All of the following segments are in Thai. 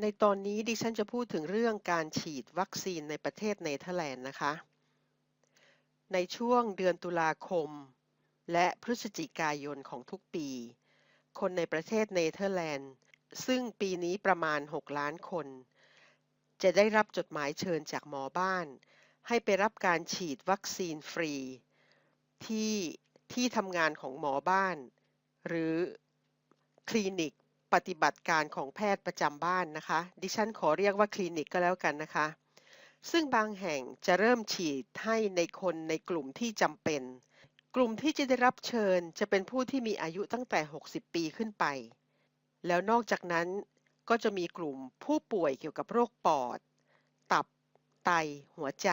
ในตอนนี้ดิฉันจะพูดถึงเรื่องการฉีดวัคซีนในประเทศเนเธอร์แลนด์นะคะ ในช่วงเดือนตุลาคม และพฤศจิกายนของทุกปี คนในประเทศเนเธอร์แลนด์ ซึ่งปีนี้ประมาณ 6 ล้านคน จะได้รับจดหมายเชิญจากหมอบ้าน ให้ไปรับการฉีดวัคซีนฟรี ที่ที่ทำงานของหมอบ้าน หรือคลินิก ปฏิบัติการของแพทย์ประจำบ้านนะคะ ดิฉันขอเรียกว่าคลินิกก็แล้วกันนะคะ ซึ่งบางแห่งจะเริ่มฉีดให้ในคนในกลุ่มที่จำเป็น กลุ่มที่จะได้รับเชิญจะเป็นผู้ที่มีอายุตั้งแต่ 60 ปีขึ้นไป แล้วนอกจากนั้นก็จะมีกลุ่มผู้ป่วยเกี่ยวกับโรคปอด ตับ ไต หัวใจ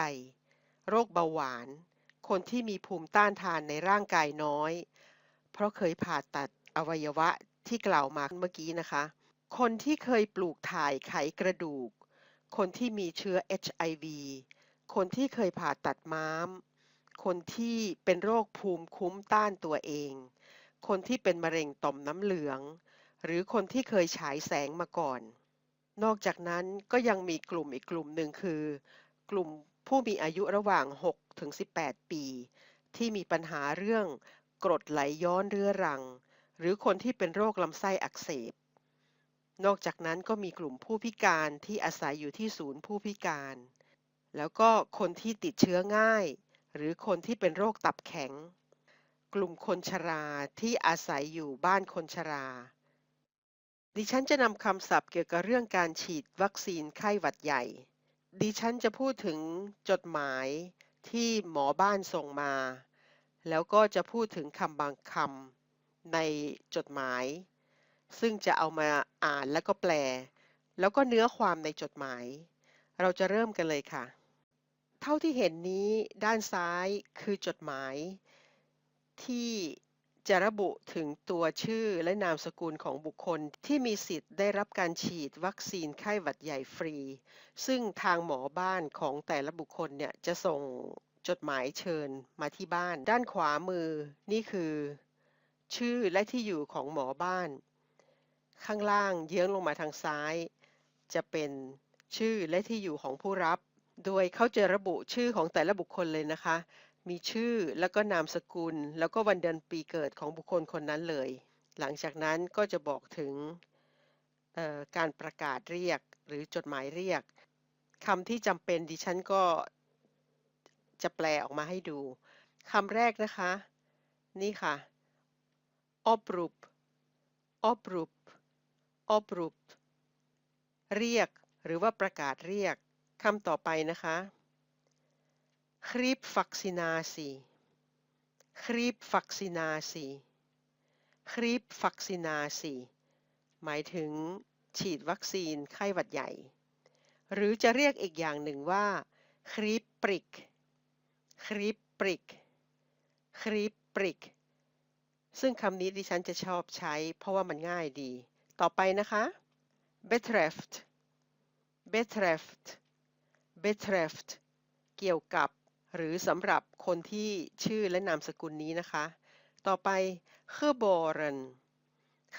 โรคเบาหวาน คนที่มีภูมิต้านทานในร่างกายน้อย เพราะเคยผ่าตัดอวัยวะ ที่กล่าวมาเมื่อกี้นะคะ คนที่เคยปลูกถ่ายไขกระดูก คนที่มีเชื้อ HIV คนที่เคยผ่าตัดม้าม คนที่เป็นโรคภูมิคุ้มต้านตัวเอง คนที่เป็นมะเร็งต่อมน้ำเหลือง หรือคนที่เคยฉายแสงมาก่อน นอกจากนั้นก็ยังมีกลุ่มอีกกลุ่มหนึ่งคือ กลุ่มผู้มีอายุระหว่าง 6 ถึง 18 ปี ที่มีปัญหาเรื่องกรดไหลย้อนเรื้อรัง หรือคนที่เป็นโรคลำไส้อักเสบ นอกจากนั้นก็มีกลุ่มผู้พิการที่อาศัยอยู่ที่ศูนย์ผู้พิการ แล้วก็คนที่ติดเชื้อง่าย หรือคนที่เป็นโรคตับแข็ง กลุ่มคนชราที่อาศัยอยู่บ้านคนชราดิฉันจะนำคำศัพท์เกี่ยวกับเรื่องการฉีดวัคซีนไข้หวัดใหญ่ ดิฉันจะพูดถึงจดหมายที่หมอบ้านส่งมา แล้วก็จะพูดถึงคำบางคำ ในจดหมาย ซึ่งจะเอามาอ่านแล้วก็แปล แล้วก็เนื้อความในจดหมาย เราจะเริ่มกันเลยค่ะ เท่าที่เห็นนี้ด้านซ้ายคือจดหมาย ที่จะระบุถึงตัวชื่อและนามสกุลของบุคคลที่มีสิทธิ์ได้รับการฉีดวัคซีนไข้หวัดใหญ่ฟรี ซึ่งทางหมอบ้านของแต่ละบุคคลเนี่ยจะส่งจดหมายเชิญมาที่บ้าน ด้านขวามือนี่คือ ชื่อและที่อยู่ของหมอบ้าน ข้างล่างเยื้องลงมาทางซ้าย จะเป็นชื่อและที่อยู่ของผู้รับ โดยเขาจะระบุชื่อของแต่ละบุคคลเลยนะคะ มีชื่อแล้วก็นามสกุล แล้วก็วันเดือนปีเกิดของบุคคลคนนั้นเลย หลังจากนั้นก็จะบอกถึงการประกาศเรียกหรือจดหมายเรียกคำที่จำเป็นดิฉันก็จะแปลออกมาให้ดูคำแรกนะคะ นี่ค่ะ oproep oproep oproep เรียก หรือว่าประกาศเรียกคำต่อไปนะคะ griepvaccinatie griepvaccinatie griepvaccinatie หมายถึง ฉีดวัคซีนไข้หวัดใหญ่ หรือจะเรียกอีกอย่างหนึ่งว่า griepprik griepprik griepprik ซึ่งคำนี้ดิฉันจะชอบใช้ เพราะว่ามันง่ายดี ต่อไปนะคะ betreft betreft betreft เกี่ยวกับหรือสำหรับคนที่ชื่อและนามสกุลนี้นะคะ ต่อไป geboren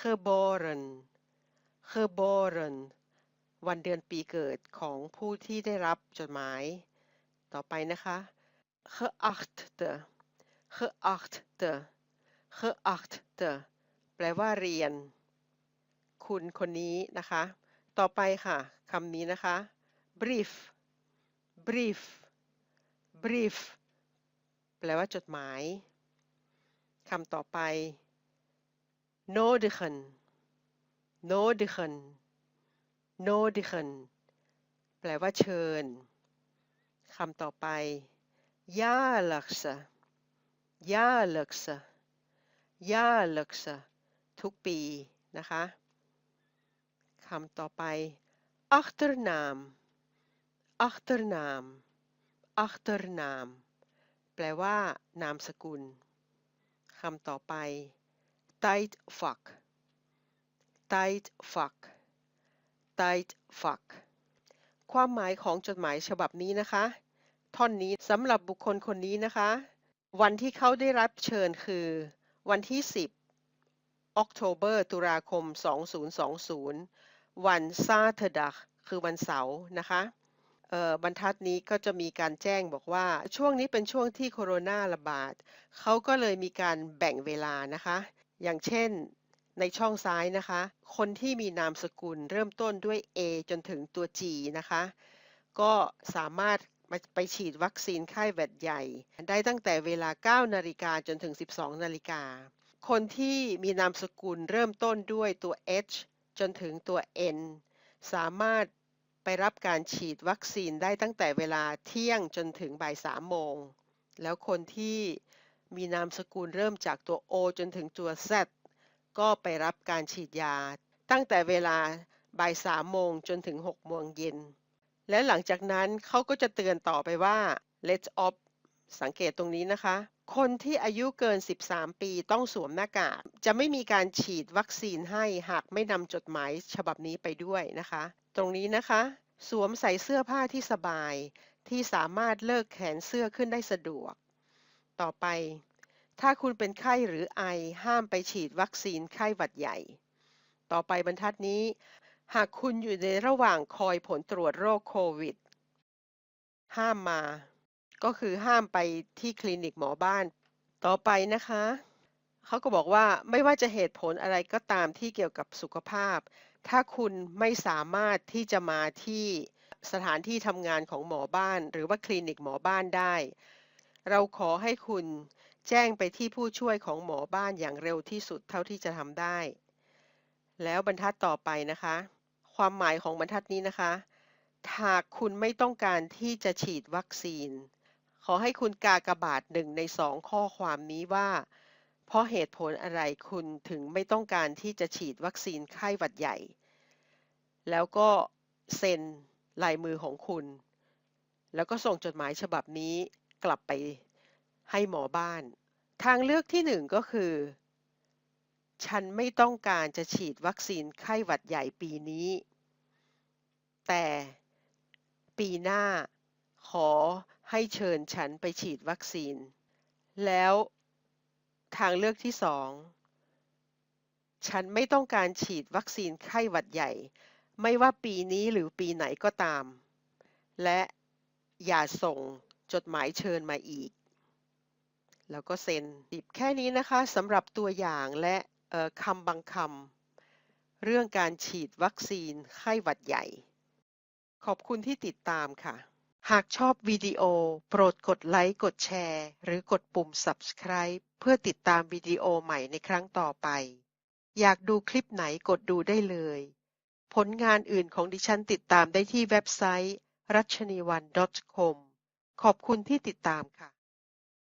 geboren geboren วันเดือนปีเกิดของผู้ที่ได้รับจดหมาย ต่อไปนะคะ geachte geachte geachte แปลว่าเรียน คุณคนนี้นะคะ ต่อไปค่ะคำนี้นะคะ brief brief brief แปลว่าจดหมายคำต่อไป nodigen nodigen nodigen แปลว่าเชิญคำต่อไป jaarlijkse jaarlijkse jaarlijkse ทุกปีนะคะคำต่อไป achternaam achternaam achternaam แปลว่านามสกุลคำต่อไป tijdvak tijdvak tijdvak ความหมายของจดหมายฉบับนี้นะคะ ท่อนนี้สำหรับบุคคลคนนี้นะคะ วันที่เขาได้รับเชิญคือ วันที่ 10ออกโทเบอร์ตุลาคม 2020 วันซาเทด a คือวันเสาร์นะคะบรรทัดนี้ก็จะมีการแจ้งบอกว่าช่วงนี้เป็นช่วงที่โคโรนาระบาดเขาก็เลยมีการแบ่งเวลานะคะ อย่างเช่นในช่องซ้ายนะคะ คนที่มีนามสกุลเริ่มต้นด้วย A จนถึงตัว G นะคะ ก็สามารถ ไปฉีดวัคซีนไข้หวัดใหญ่ ได้ตั้งแต่เวลา 9 นาฬิกาจนถึง 12 นาฬิกา คนที่มีนามสกุลเริ่มต้นด้วยตัว H จนถึงตัว N สามารถไปรับการฉีดวัคซีนได้ตั้งแต่เวลาเที่ยงจนถึงบ่าย3โมง แล้วคนที่มีนามสกุลเริ่มจากตัว O จนถึงตัว Z ก็ไปรับการฉีดยา ตั้งแต่เวลาบ่าย3โมงจนถึง6โมงเย็น และหลังจากนั้นเขาก็จะเตือนต่อไปว่า let's off สังเกตตรงนี้นะคะ คนที่อายุเกิน 13 ปีต้องสวมหน้ากาก จะไม่มีการฉีดวัคซีนให้หากไม่นำจดหมายฉบับนี้ไปด้วยนะคะ ตรงนี้นะคะ สวมใส่เสื้อผ้าที่สบาย ที่สามารถเลิกแขนเสื้อขึ้นได้สะดวก ต่อไป ถ้าคุณเป็นไข้หรือไอห้ามไปฉีดวัคซีนไข้หวัดใหญ่ ต่อไปบรรทัดนี้ หากคุณอยู่ในระหว่างคอยผลตรวจโรคโควิด ห้ามมา ก็คือห้ามไปที่คลินิกหมอบ้าน ต่อไปนะคะ เขาก็บอกว่าไม่ว่าจะเหตุผลอะไรก็ตามที่เกี่ยวกับสุขภาพ ถ้าคุณไม่สามารถที่จะมาที่สถานที่ทำงานของหมอบ้าน หรือว่าคลินิกหมอบ้านได้ เราขอให้คุณแจ้งไปที่ผู้ช่วยของหมอบ้านอย่างเร็วที่สุดเท่าที่จะทำได้ แล้วบรรทัดต่อไปนะคะ ความหมายของบรรทัดนี้นะคะ หากคุณไม่ต้องการที่จะฉีดวัคซีน ขอให้คุณกากบาทหนึ่งในสองข้อความนี้ว่า เพราะเหตุผลอะไรคุณถึงไม่ต้องการที่จะฉีดวัคซีนไข้หวัดใหญ่ แล้วก็เซ็นลายมือของคุณ แล้วก็ส่งจดหมายฉบับนี้กลับไปให้หมอบ้าน ทางเลือกที่หนึ่งก็คือ ฉันไม่ต้องการจะฉีดวัคซีนไข้หวัดใหญ่ปีนี้ แต่ปีหน้าขอให้เชิญฉันไปฉีดวัคซีน แล้วทางเลือกที่สองฉันไม่ต้องการฉีดวัคซีนไข้หวัดใหญ่ ไม่ว่าปีนี้หรือปีไหนก็ตาม และอย่าส่งจดหมายเชิญมาอีก แล้วก็เซ็นติบแค่นี้นะคะสำหรับตัวอย่างและคำบางคำเรื่องการฉีดวัคซีนไข้หวัดใหญ่ ขอบคุณที่ติดตามค่ะ หากชอบวิดีโอ โปรดกดไลค์ กดแชร์ หรือกดปุ่ม subscribe เพื่อติดตามวิดีโอใหม่ในครั้งต่อไป อยากดูคลิปไหนกดดูได้เลย ผลงานอื่นของดิฉันติดตามได้ที่เว็บไซต์รัชนีวัน .com ขอบคุณที่ติดตามค่ะ